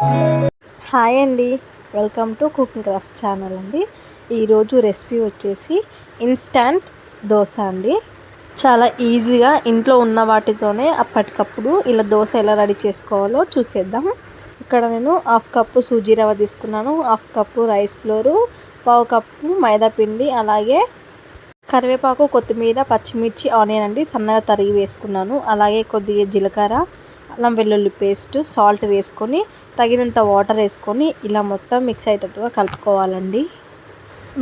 Hi అండి. Welcome to cooking crafts channel అండి. ఈరోజు రెసిపీ వచ్చేసి ఇన్స్టాంట్ దోశ అండి. చాలా ఈజీగా ఇంట్లో ఉన్న వాటితోనే అప్పటికప్పుడు ఇలా దోశ ఎలా రెడీ చేసుకోవాలో చూసేద్దాం. ఇక్కడ నేను హాఫ్ కప్పు సూజీ రవ్వ తీసుకున్నాను హాఫ్ కప్పు రైస్ ఫ్లోరు పావు కప్పు మైదా పిండి అలాగే కరివేపాకు కొత్తిమీర పచ్చిమిర్చి ఆనియన్ అండి. సన్నగా తరిగి వేసుకున్నాను అలాగే కొద్దిగా జీలకర్ర అల్లం వెల్లుల్లి పేస్ట్ సాల్ట్ వేసుకొని తగినంత వాటర్ వేసుకొని ఇలా మొత్తం మిక్స్ అయ్యేటట్టుగా కలుపుకోవాలండి.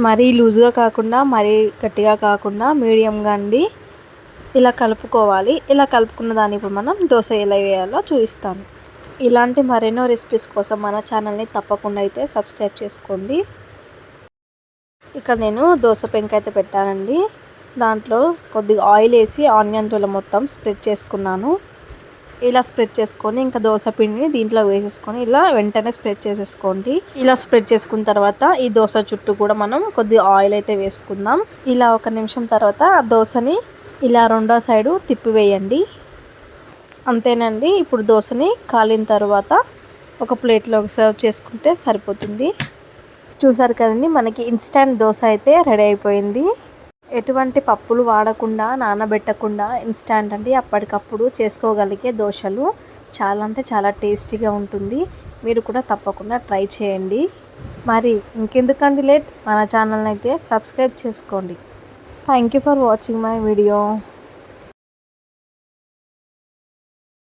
మరీ లూజ్గా కాకుండా మరీ గట్టిగా కాకుండా మీడియంగా అండి. ఇలా కలుపుకోవాలి. ఇలా కలుపుకున్న దాన్ని ఇప్పుడు మనం దోశ ఎలా వేయాలో చూపిస్తాను. ఇలాంటి మరెన్నో రెసిపీస్ కోసం మన ఛానల్ని తప్పకుండా అయితే సబ్స్క్రైబ్ చేసుకోండి. ఇక్కడ నేను దోశ పెంక అయితే పెట్టానండి. దాంట్లో కొద్దిగా ఆయిల్ వేసి ఆనియన్ తోల మొత్తం స్ప్రెడ్ చేసుకున్నాను. ఇలా స్ప్రెడ్ చేసుకొని ఇంకా దోశ పిండిని దీంట్లో వేసేసుకొని ఇలా వెంటనే స్ప్రెడ్ చేసేసుకోండి. ఇలా స్ప్రెడ్ చేసుకున్న తర్వాత ఈ దోశ చుట్టూ కూడా మనం కొద్దిగా ఆయిల్ అయితే వేసుకుందాం. ఇలా ఒక నిమిషం తర్వాత ఆ దోశని ఇలా రెండో సైడు తిప్పివేయండి. అంతేనండి ఇప్పుడు దోశని కాలిన తర్వాత ఒక ప్లేట్లోకి సర్వ్ చేసుకుంటే సరిపోతుంది. చూసారు కదండి మనకి ఇన్స్టంట్ దోశ అయితే రెడీ అయిపోయింది. ఎటువంటి పప్పులు వాడకుండా నానబెట్టకుండా ఇన్స్టాంట్ అండి. అప్పటికప్పుడు చేసుకోగలిగే దోశలు చాలా అంటే చాలా టేస్టీగా ఉంటుంది. మీరు కూడా తప్పకుండా ట్రై చేయండి. మరి ఇంకెందుకండి లేట్? మన ఛానల్ని అయితే సబ్స్క్రైబ్ చేసుకోండి. Thank you for watching my video